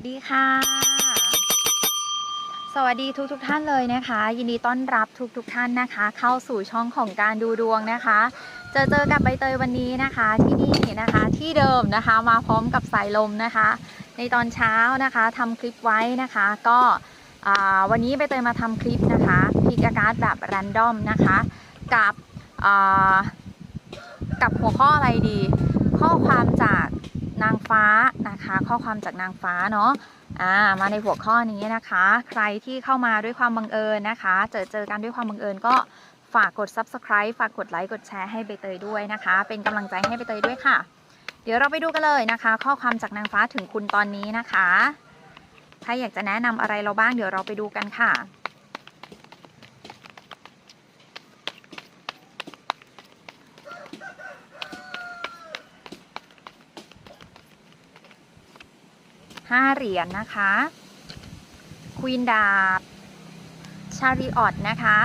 สดีค่ะ สวัสดีทุกทุกท่านเลยนะคะ ยินดีต้อนรับทุกทุกท่านนะคะ เข้าสู่ช่องของการดูดวงนะคะ เจอเจอกับใบเตยวันนี้นะคะที่นี่นะคะที่เดิมนะคะมาพร้อมกับสายลมนะคะ ในตอนเช้านะคะทำคลิปไว้นะคะ ก็วันนี้ใบเตยมาทำคลิปนะคะพิกอากาศแบบแรนดอมนะคะ กับกับหัวข้ออะไรดี ข้อความจากนางฟ้าเนาะอ่ามาในหัวข้อนี้นะคะ ใครที่เข้ามาด้วยความบังเอิญนะคะ เจอเจอกันด้วยความบังเอิญก็ฝากกด subscribe ฝากกดไลค์กดแชร์ให้ใบเตยด้วยนะคะ เป็นกำลังใจให้ใบเตยด้วยค่ะ เดี๋ยวเราไปดูกันเลยนะคะ ข้อความจากนางฟ้าถึงคุณตอนนี้นะคะใครอยากจะแนะนำอะไรเราบ้างเดี๋ยวเราไปดูกันค่ะ ห้าเหรียญนะคะควีนดาบชาริออตนะคะ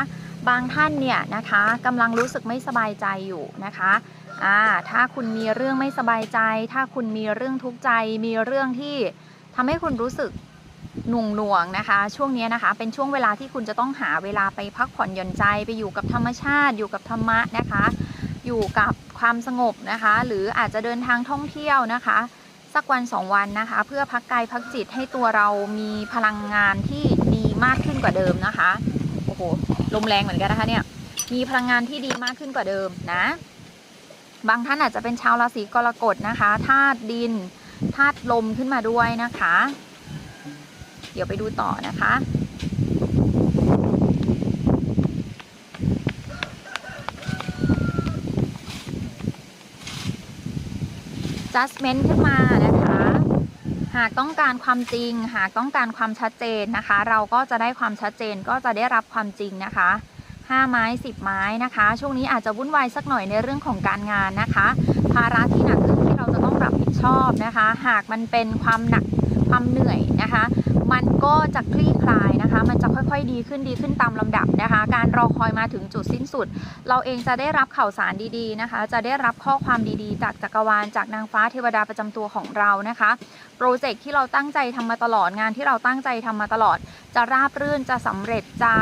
บางท่านเนี่ยนะคะกำลังรู้สึกไม่สบายใจอยู่นะคะอ่าถ้าคุณมีเรื่องไม่สบายใจ ถ้าคุณมีเรื่องทุกข์ใจ มีเรื่องที่ทำให้คุณรู้สึกหน่วงหน่วงๆนะคะ ช่วงนี้นะคะ เป็นช่วงเวลาที่คุณจะต้องหาเวลาไปพักผ่อนหย่อนใจไปอยู่กับธรรมชาติ อยู่กับธรรมะนะคะ อยู่กับความสงบนะคะ หรืออาจจะเดินทางท่องเที่ยวนะคะ สักวันสองวันนะคะ เพื่อพักกายพักจิตให้ตัวเรามีพลังงานที่ดีมากขึ้นกว่าเดิมนะคะโอ้โหลมแรงเหมือนกันนะคะเนี่ยมีพลังงานที่ดีมากขึ้นกว่าเดิมนะ บางท่านอาจจะเป็นชาวราศีกรกฎนะคะธาตุดินธาตุลมขึ้นมาด้วยนะคะ เดี๋ยวไปดูต่อนะคะ judgment ขึ้นมานะคะ หากต้องการความจริง หากต้องการความชัดเจนนะคะ เราก็จะได้ความชัดเจนก็จะได้รับความจริงนะคะ5ไม้ 10 ไม้นะคะ ช่วงนี้อาจจะวุ่นวายสักหน่อยในเรื่องของการงานนะคะ ภาระที่หนักขึ้นที่เราจะต้องรับผิดชอบนะคะ หากมันเป็นความหนักความเหนื่อยนะคะ มันก็จะคลี่คลายนะคะ มันจะ ค่อยๆ ดีขึ้นดีขึ้นตามลำดับนะคะ การรอคอยมาถึงจุดสิ้นสุด เราเองจะได้รับข่าวสารดีๆนะคะ จะได้รับข้อความดีๆ จากจักรวาลจากนางฟ้าเทวดาประจำตัวของเรานะคะโปรเจกต์ที่เราตั้งใจทำมาตลอดงานที่เราตั้งใจทำมาตลอด จะราบรื่นจะสำเร็จจะ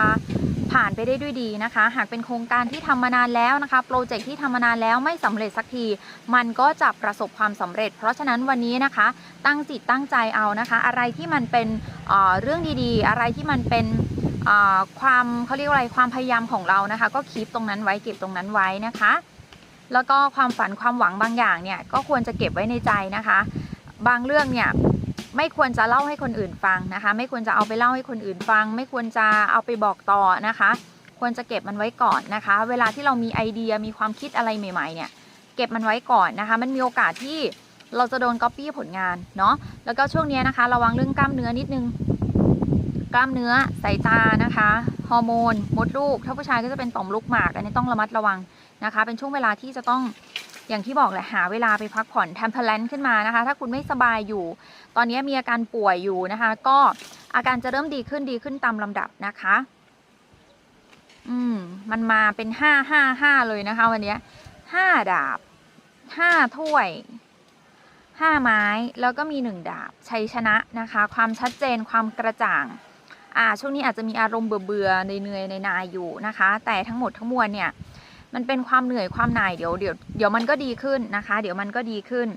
ผ่านไปได้ด้วยดีนะคะ หากเป็นโครงการที่ทำมานานแล้วนะคะ โปรเจกต์ที่ทำมานานแล้วไม่สำเร็จสักที มันก็จะประสบความสำเร็จ เพราะฉะนั้นวันนี้นะคะ ตั้งจิตตั้งใจเอานะคะ อะไรที่มันเป็นเเรื่องดีๆ อะไรที่มันเป็นความเขาเรียกว่าอะไรความพยายามของเรานะคะ ก็คีปตรงนั้นไว้เก็บตรงนั้นไว้นะคะ แล้วก็ความฝันความหวังบางอย่างเนี่ยก็ควรจะเก็บไว้ในใจนะคะ บางเรื่องเนี่ย ไม่ควรจะเล่าให้คนอื่นฟังนะคะ ไม่ควรจะเอาไปเล่าให้คนอื่นฟัง ไม่ควรจะเอาไปบอกต่อนะคะ ควรจะเก็บมันไว้ก่อนนะคะ เวลาที่เรามีไอเดียมีความคิดอะไรใหม่ๆเนี่ยเก็บมันไว้ก่อนนะคะ มันมีโอกาสที่เราจะโดนก๊อปปี้ผลงานเนาะแล้วก็ช่วงนี้นะคะ ระวังเรื่องกล้ามเนื้อนิดนึง กล้ามเนื้อสายตานะคะฮอร์โมนมดลูก ถ้าผู้ชายก็จะเป็นต่อมลูกหมาก อันนี้ต้องระมัดระวังนะคะ เป็นช่วงเวลาที่จะต้อง อย่างที่บอกแหละหาเวลาไปพักผ่อนทำพลันขึ้นมานะคะ ถ้าคุณไม่สบายอยู่ ตอนนี้มีอาการป่วยอยู่นะคะ ก็อาการจะเริ่มดีขึ้นดีขึ้นตามลำดับนะคะ อืม มันมาเป็นห้าห้าห้าเลยนะคะ วันนี้ห้าดาบห้าถ้วยห้าไม้แล้วก็มีหนึ่งดาบชัยชนะนะคะ ความชัดเจนความกระจ่างอ่าช่วงนี้อาจจะมีอารมณ์เบื่อเบื่อในเหนื่อยในนายอยู่นะคะ แต่ทั้งหมดทั้งมวลเนี่ย มันเป็นความเหนื่อยความหน่ายเดี๋ยวเดี๋ยวเดี๋ยวมันก็ดีขึ้นนะคะ เดี๋ยวมันก็ดีขึ้น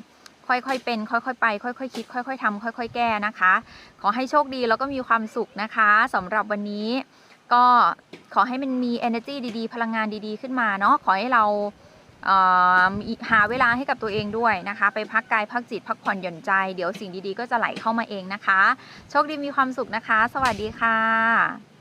ค่อยๆเป็น ค่อยๆไป ค่อยๆคิด ค่อย ๆทำค่อย ๆ แก้นะคะ ขอให้โชคดีแล้วก็มีความสุขนะคะสำหรับวันนี้ก็ขอให้มันมี energy ดีๆ พลังงานดีๆ ขึ้นมาเนาะขอให้เราเอ่อหาเวลาให้กับตัวเองด้วยนะคะ ไปพักกายพักจิตพักผ่อนหย่อนใจ เดี๋ยวสิ่งดีๆ ก็จะไหลเข้ามาเองนะคะ โชคดีมีความสุขนะคะ สวัสดีค่ะ